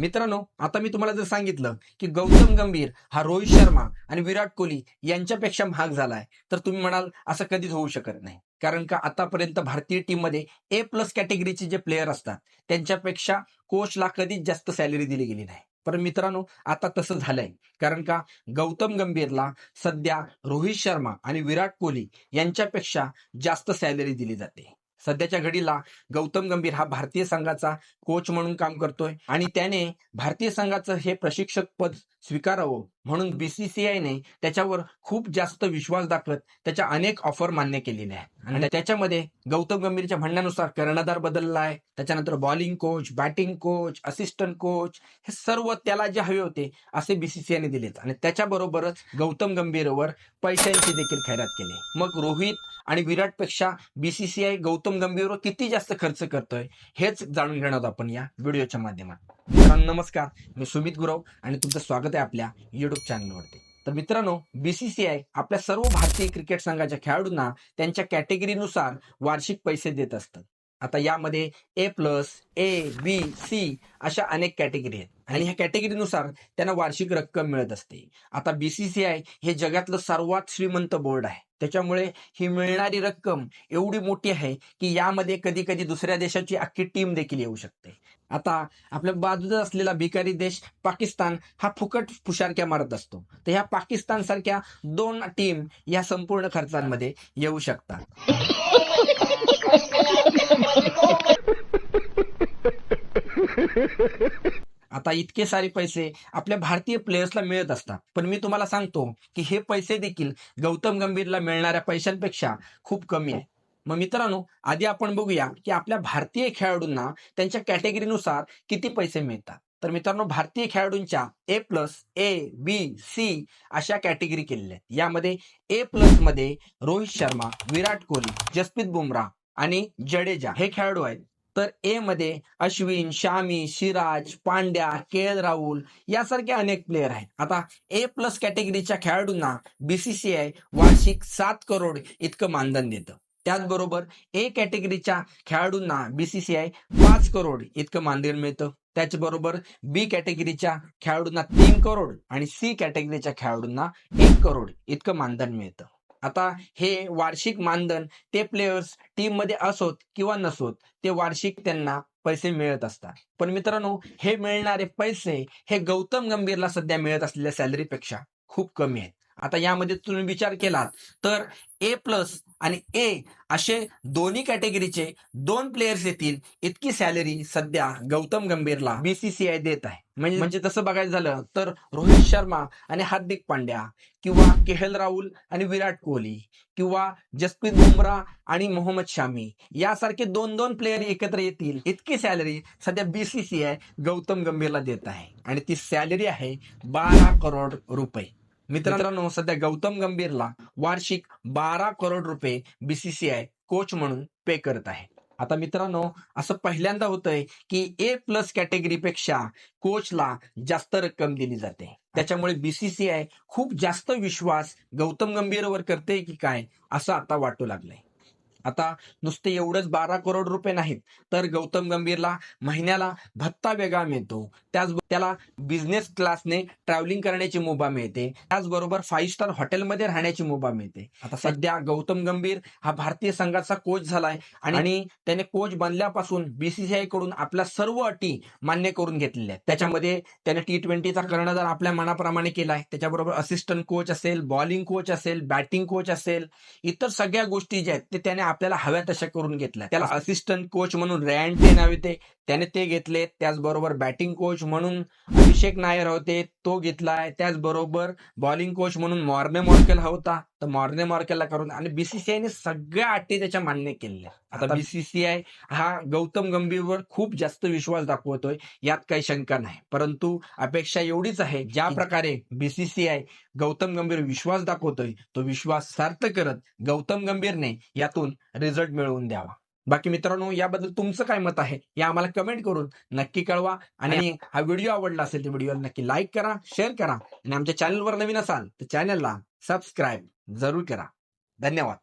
मित्रांनो आता मी तुम्हाला जर सांगितलं की गौतम गंभीर हा रोहित शर्मा आणि विराट कोहली यांच्यापेक्षा महाग झालाय तर तुम्ही म्हणाल असं कधीच होऊ शकत नाही. कारण का आतापर्यंत भारतीय टीममध्ये ए प्लस कॅटेगरीचे जे प्लेयर असतात त्यांच्यापेक्षा कोचला कधीच जास्त सॅलरी दिली गेली नाही. पण मित्रांनो आता तसं झालंय. कारण का गौतम गंभीरला सध्या रोहित शर्मा आणि विराट कोहली यांच्यापेक्षा जास्त सॅलरी दिली जाते. सध्याच्या घडीला गौतम गंभीर हा भारतीय संघाचा कोच म्हणून काम करतोय. आणि त्याने भारतीय संघाचं हे प्रशिक्षक पद स्वीकारावं. म्हणून बीसीसीआयने त्याच्यावर खूप जास्त विश्वास दाखवत त्याच्या अनेक ऑफर मान्य केलेल्या आहेत. आणि त्याच्यामध्ये गौतम गंभीरच्या म्हणण्यानुसार कर्णधार बदलला आहे. त्याच्यानंतर bowling coach batting coach assistant coach हे सर्व त्याला जे हवे होते असे बीसीसीआयने दिलेत. आणि त्याच्याबरोबरच गौतम गंभीरवर पैशांची देखील खैरात केली. मग रोहित आणि विराटपेक्षा बीसीसीआय गौतम गंभीरवर किती जास्त खर्च करतोय हेच जाणून घेणार आपण या व्हिडिओच्या माध्यमात मित्रांनो नमस्कार. मी सुमित गुरव आणि तुमचं स्वागत आहे आपल्या युट्यूब चॅनलवरती तर मित्रांनो बीसीसीआय आपल्या सर्व भारतीय क्रिकेट संघाच्या खेळाडूंना त्यांच्या कॅटेगरीनुसार वार्षिक पैसे देत असतात. आता यामध्ये ए प्लस ए बी सी अशा अनेक कॅटेगरी आहेत. आणि ह्या कॅटेगरीनुसार त्यांना वार्षिक रक्कम मिळत असते. आता बीसीसीआय हे जगातलं सर्वात श्रीमंत बोर्ड आहे. त्याच्यामुळे ही मिळणारी रक्कम एवढी मोठी आहे की यामध्ये कधी कधी दुसऱ्या देशाची अख्खी टीम देखील येऊ शकते. आता आपल्या बाजूला असलेला भिकारी देश पाकिस्तान हा फुकट फुशारक्या मारत असतो. तर ह्या पाकिस्तान सारख्या दोन टीम या संपूर्ण खर्चांमध्ये येऊ शकतात. आता इतके सारे पैसे आपल्या भारतीय प्लेयर्सला मिळत असतात. पण मी तुम्हाला सांगतो की हे पैसे देखील गौतम गंभीरला मिळणाऱ्या पैशांपेक्षा खूप कमी आहे. मग मित्रांनो आधी आपण बघूया की आपल्या भारतीय खेळाडूंना त्यांच्या कॅटेगरीनुसार किती पैसे मिळतात? तर मित्रांनो भारतीय खेळाडूंच्या A plus A B C अशा कॅटेगरी केलेल्या आहेत. यामध्ये ए प्लसमध्ये रोहित शर्मा विराट कोहली जसप्रीत बुमराह आणि जडेजा हे खेळाडू आहेत. तर ए मध्ये अश्विन शामी सिराज पांड्या के एल राहुल यासारखे अनेक प्लेयर आहेत. आता ए प्लस कॅटेगरीच्या खेळाडूंना बीसीसीआय वार्षिक सात करोड इतकं मानधन देतं. त्याचबरोबर ए कॅटेगरीच्या खेळाडूंना बीसीसीआय पाच करोड इतकं मानधन मिळतं. त्याचबरोबर बी कॅटेगरीच्या खेळाडूंना तीन करोड आणि सी कॅटेगरीच्या खेळाडूंना एक करोड इतकं मानधन मिळतं. आता हे वार्षिक मानधन ते प्लेयर्स टीममध्ये असोत किंवा नसोत ते वार्षिक त्यांना पैसे मिळत असतात. पण मित्रांनो हे मिळणारे पैसे हे गौतम गंभीरला सध्या मिळत असलेल्या सॅलरीपेक्षा खूप कमी आहेत. आता यामध्ये तुम्ही विचार केलात. तर ए प्लस आणि ए असे दोन्ही कॅटेगरीचे दोन प्लेयर्स येतील. इतकी सॅलरी सध्या गौतम गंभीरला बीसीसीआय देत आहे. म्हणजे म्हणजे तसं बघायचं झालं तर रोहित शर्मा आणि हार्दिक पांड्या किंवा केहल राहुल आणि विराट कोहली किंवा जसप्रीत बुमरा आणि मोहम्मद शामी यासारखे दोन दोन प्लेयर एकत्र येतील. इतकी सॅलरी सध्या बीसीसीआय गौतम गंभीरला देत आहे. आणि ती सॅलरी आहे बारा करोड रुपये. मित्रांनो सध्या गौतम गंभीरला वार्षिक बारा करोड रुपये बीसीसीआय कोच म्हणून पे करत आहे. आता मित्रांनो असं पहिल्यांदा होतंय की ए प्लस कॅटेगरीपेक्षा कोचला जास्त रक्कम दिली जाते. त्याच्यामुळे बीसीसीआय खूप जास्त विश्वास गौतम गंभीरवर करते की काय असं आता वाटू लागलंय. आता नुसते एवढंच बारा करोड रुपये नाहीत तर गौतम गंभीरला महिन्याला भत्ता वेगळा मिळतो. त्याच त्याला बिझनेस क्लासने ट्रॅव्हलिंग करण्याची मुभा मिळते. त्याचबरोबर फाईव्ह स्टार हॉटेलमध्ये राहण्याची मुभा मिळते. आता सध्या गौतम गंभीर हा भारतीय संघाचा कोच झालाय आणि त्याने कोच बनल्यापासून बीसीसीआयकडून आपल्या सर्व अटी मान्य करून घेतलेल्या आहेत. त्याच्यामध्ये त्याने टी ट्वेंटीचा कर्णधार आपल्या मनाप्रमाणे केलाय त्याच्याबरोबर असिस्टंट कोच असेल बॉलिंग कोच असेल बॅटिंग कोच असेल इतर सगळ्या गोष्टी ज्या आहेत ते त्याने आपल्याला हव्या तशा करून घेतल्या. त्याला असिस्टंट कोच म्हणून रॅन टे नाव येते. त्याने ते घेतले. त्याचबरोबर बॅटिंग कोच म्हणून अभिषेक नायर होते. तो घेतलाय. त्याचबरोबर बॉलिंग कोच म्हणून मॉर्ने मॉर्केल हा होता. तर मॉर्ने मॉर्केलला करून आणि बीसीसीआयने सगळ्या अटी त्याच्या मान्य केलेल्या. आता बीसीसीआय हा गौतम गंभीरवर खूप जास्त विश्वास दाखवतोय यात काही शंका नाही. परंतु अपेक्षा एवढीच आहे ज्या प्रकारे बीसीसीआय गौतम गंभीर विश्वास दाखवतोय तो विश्वास सार्थ करत गौतम गंभीरने यातून रिझल्ट मिळवून द्यावा. बाकी मित्रांनो याबद्दल तुमचं काय मत आहे हे आम्हाला कमेंट करून नक्की कळवा. आणि हा व्हिडिओ आवडला असेल तर व्हिडिओला नक्की लाईक करा शेअर करा. आणि आमच्या चॅनलवर नवीन असाल तर चॅनलला सबस्क्राईब जरूर करा. धन्यवाद.